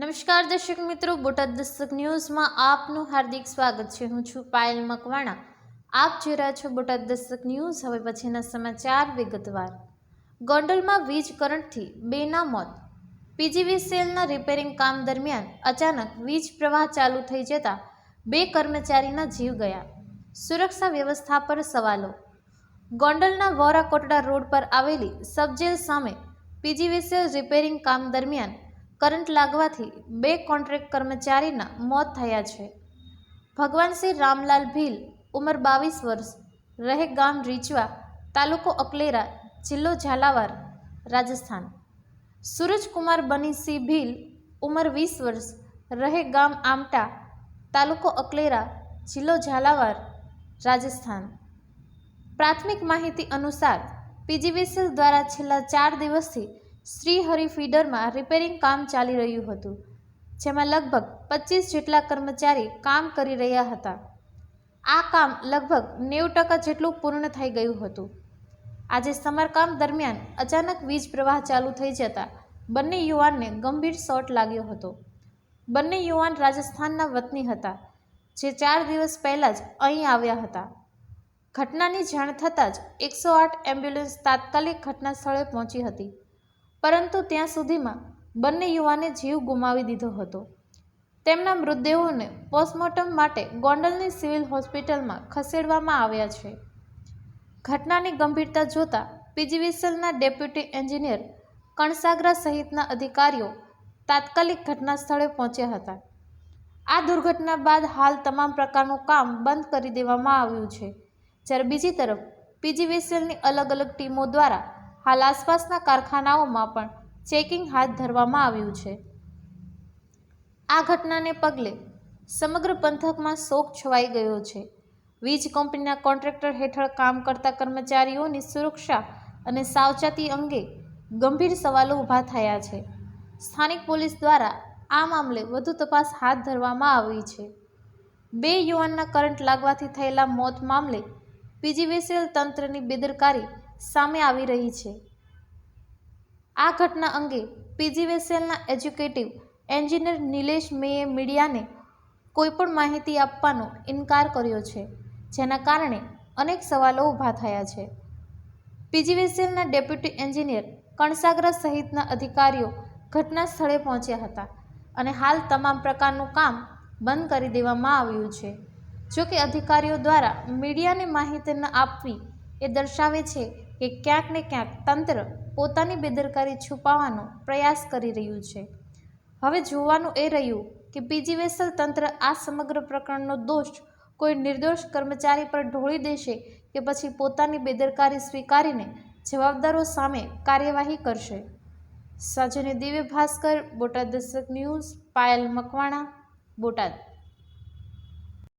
નમસ્કાર દર્શક મિત્રો, બોટાદ દસ્તક ન્યૂઝમાં આપનું હાર્દિક સ્વાગત છે. હું છું પાયલ મકવાણા. આપ જોઈ રહ્યા છો બોટાદ દસ્તક ન્યૂઝ. હવે પછીના સમાચાર વિગતવાર. ગોંડલમાં વીજ કરંટથી બેના મોત પીજીવીસીએલના રિપેરિંગ કામ દરમિયાન અચાનક વીજ પ્રવાહ ચાલુ થઈ જતા બે કર્મચારીના જીવ ગયા. સુરક્ષા વ્યવસ્થા પર સવાલો. ગોંડલના વોરા કોટડા રોડ પર આવેલી સબજેલ સામે પીજીવીસીએલ રિપેરિંગ કામ દરમિયાન કરંટ લાગવાથી બે કોન્ટ્રાક્ટ કર્મચારીના મોત થયા છે. ભગવાન શ્રી રામલાલ ભીલ, ઉંમર બાવીસ વર્ષ રહે ગામ રીચવા, તાલુકો અકલેરા, જિલ્લો ઝાલાવાર રાજસ્થાન. સૂરજકુમાર બનીસિંહ ભીલ, ઉંમર વીસ વર્ષ રહે ગામ આમટા, તાલુકો અકલેરા, જિલ્લો ઝાલાવાર રાજસ્થાન. પ્રાથમિક માહિતી અનુસાર પીજીવીસીએલ દ્વારા છેલ્લા ચાર દિવસથી શ્રીહરિ ફીડરમાં રિપેરિંગ કામ ચાલી રહ્યું હતું, જેમાં લગભગ પચીસ જેટલા કર્મચારી કામ કરી રહ્યા હતા. આ કામ લગભગ નેવું ટકા જેટલું પૂર્ણ થઈ ગયું હતું. આજે સમારકામ દરમિયાન અચાનક વીજ પ્રવાહ ચાલુ થઈ જતા બંને યુવાનને ગંભીર શોટ લાગ્યો હતો. બંને યુવાન રાજસ્થાનના વતની હતા, જે ચાર દિવસ પહેલાં જ અહીં આવ્યા હતા. ઘટનાની જાણ થતાં જ એકસો આઠ એમ્બ્યુલન્સ તાત્કાલિક ઘટના સ્થળે પહોંચી હતી. પરંતુ ત્યાં સુધીમાં બંને યુવાને જીવ ગુમાવી દીધો હતો. તેમના મૃતદેહોને પોસ્ટમોર્ટમ માટે ગોંડલની સિવિલ હોસ્પિટલમાં ખસેડવામાં આવ્યા છે. ઘટનાની ગંભીરતા જોતા પીજીવીસીએલના ડેપ્યુટી એન્જિનિયર કણસાગરા સહિતના અધિકારીઓ તાત્કાલિક ઘટના સ્થળે પહોંચ્યા હતા. આ દુર્ઘટના બાદ હાલ તમામ પ્રકારનું કામ બંધ કરી દેવામાં આવ્યું છે. જ્યારે બીજી તરફ પીજીવીસીએલની અલગ અલગ ટીમો દ્વારા હાલ આસપાસના કારખાનાઓમાં પણ ચેકિંગ હાથ ધરવામાં આવ્યું છે. આ ઘટનાને પગલે સમગ્ર પંથકમાં શોક છવાઈ ગયો છે. વીજ કંપનીના કોન્ટ્રાક્ટર હેઠળ કામ કરતા કર્મચારીઓની સુરક્ષા અને સાવચેતી અંગે ગંભીર સવાલો ઊભા થયા છે. સ્થાનિક પોલીસ દ્વારા આ મામલે વધુ તપાસ હાથ ધરવામાં આવી છે. બે યુવાનના કરંટ લાગવાથી થયેલા મોત મામલે પીજીવીસીએલ તંત્રની બેદરકારી સામે આવી રહી છે. આ ઘટના અંગે પીજીવીસીએલના એજ્યુકેટિવ એન્જિનિયર નિલેશ મેએ મીડિયાને કોઈપણ માહિતી આપવાનો ઇનકાર કર્યો છે, જેના કારણે અનેક સવાલો ઊભા થયા છે. પીજીવીસીએલના ડેપ્યુટી એન્જિનિયર કણસાગરા સહિતના અધિકારીઓ ઘટના સ્થળે પહોંચ્યા હતા અને હાલ તમામ પ્રકારનું કામ બંધ કરી દેવામાં આવ્યું છે. જો કે અધિકારીઓ દ્વારા મીડિયાને માહિતી ન આપવી એ દર્શાવે છે કે ક્યાંક ને ક્યાંક તંત્ર પોતાની બેદરકારી છુપાવવાનો પ્રયાસ કરી રહ્યું છે. હવે જોવાનું એ રહ્યું કે પીજી વેસલ તંત્ર આ સમગ્ર પ્રકરણનો દોષ કોઈ નિર્દોષ કર્મચારી પર ઢોળી દેશે કે પછી પોતાની બેદરકારી સ્વીકારીને જવાબદારો સામે કાર્યવાહી કરશે. સાજને દિવ્ય ભાસ્કર, બોટાદ દસ્તક ન્યૂઝ, પાયલ મકવાણા, બોટાદ.